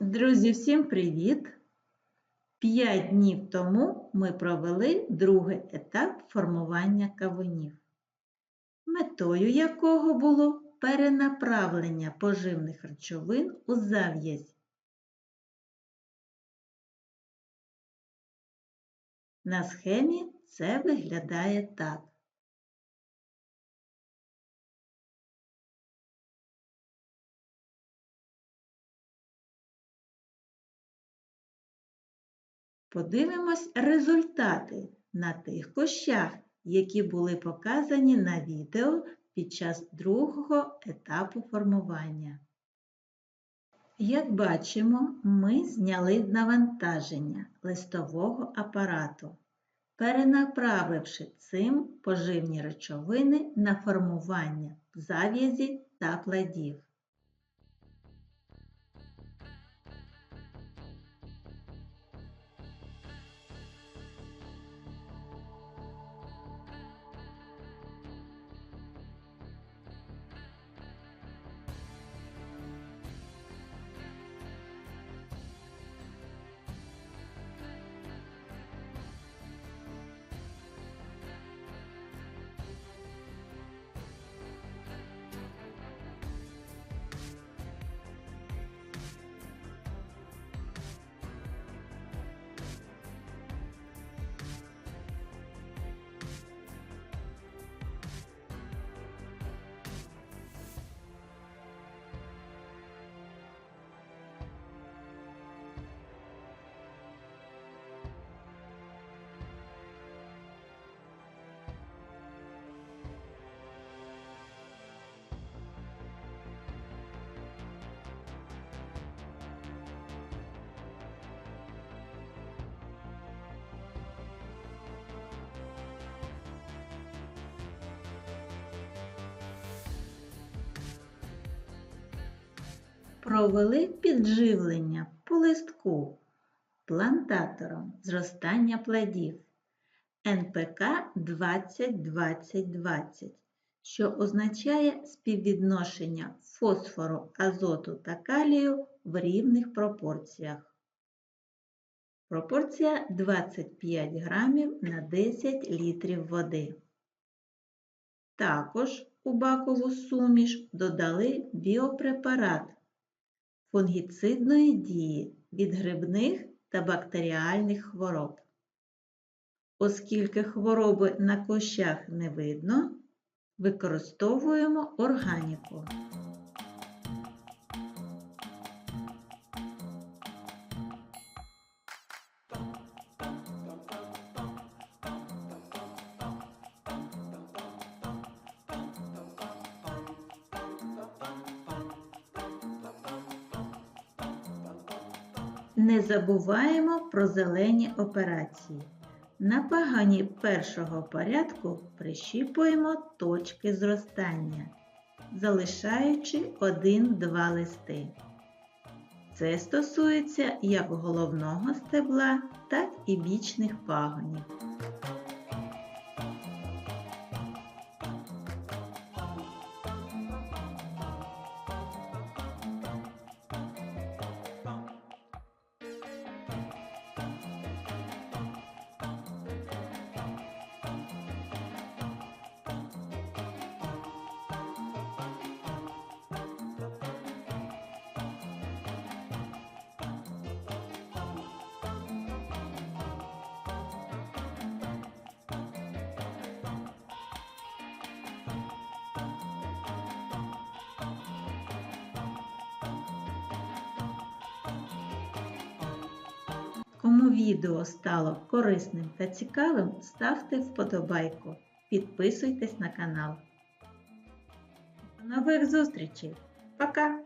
Друзі, всім привіт! П'ять днів тому ми провели другий етап формування кавунів, метою якого було перенаправлення поживних речовин у зав'язь. На схемі це виглядає так. Подивимось результати на тих кущах, які були показані на відео під час другого етапу формування. Як бачимо, ми зняли навантаження листового апарату, перенаправивши цим поживні речовини на формування зав'язі та плодів. Провели підживлення по листку плантатором зростання плодів НПК 20-20-20, що означає співвідношення фосфору, азоту та калію в рівних пропорціях. Пропорція 25 грамів на 10 літрів води. Також у бакову суміш додали біопрепарат фунгіцидної дії від грибних та бактеріальних хвороб. Оскільки хвороби на кущах не видно, використовуємо органіку. Не забуваємо про зелені операції. На пагані першого порядку прищіпуємо точки зростання, залишаючи один-два листи. Це стосується як головного стебла, так і бічних пагонів. Кому відео стало корисним та цікавим, ставте вподобайку, підписуйтесь на канал. До нових зустрічей! Пока!